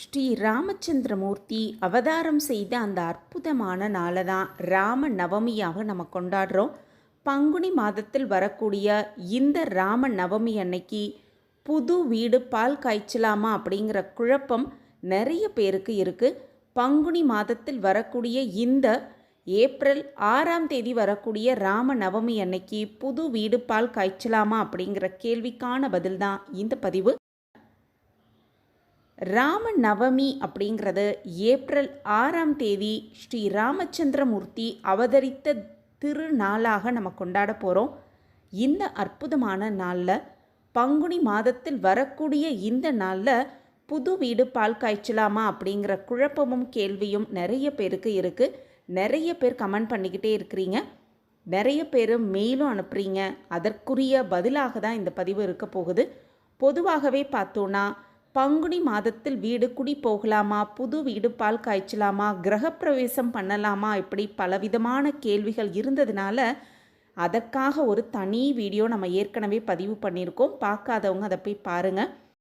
ஸ்ரீ ராமச்சந்திரமூர்த்தி அவதாரம் செய்த அந்த அற்புதமான நாளை தான் ராம நவமியாக நம்ம கொண்டாடுறோம். பங்குனி மாதத்தில் வரக்கூடிய இந்த ராம நவமி அன்னைக்கு புது வீடு பால் காய்ச்சலாமா அப்படிங்கிற குழப்பம் நிறைய பேருக்கு இருக்குது பங்குனி மாதத்தில் வரக்கூடிய இந்த ஏப்ரல் ஆறாம் தேதி வரக்கூடிய ராம நவமி அன்னைக்கு புது வீடு பால் காய்ச்சலாமா அப்படிங்கிற கேள்விக்கான பதில் தான் இந்த பதிவு. ராம நவமி அப்படிங்கிறது ஏப்ரல் ஆறாம் தேதி ஸ்ரீ ராமச்சந்திரமூர்த்தி அவதரித்த திருநாளாக நம்ம கொண்டாட போகிறோம் இந்த அற்புதமான நாளில் பங்குனி மாதத்தில் வரக்கூடிய இந்த நாளில் புது வீடு பால் காய்ச்சலாமா அப்படிங்கிற குழப்பமும் கேள்வியும் நிறைய பேருக்கு இருக்குது நிறைய பேர் கமெண்ட் பண்ணிக்கிட்டே இருக்கிறீங்க. நிறைய பேர் மெயிலும் அனுப்புகிறீங்க அதற்குரிய பதிலாக தான் இந்த பதிவு இருக்க போகுது. பொதுவாகவே பார்த்தோன்னா பங்குனி மாதத்தில் வீடு குடி போகலாமா? புது வீடு பால் காய்ச்சலாமா? கிரகப்பிரவேசம் பண்ணலாமா? இப்படி பலவிதமான கேள்விகள் இருந்ததுனால அதற்காக ஒரு தனி வீடியோ நம்ம ஏற்கனவே பதிவு பண்ணியிருக்கோம். பார்க்காதவங்க அதை போய் பாருங்கள்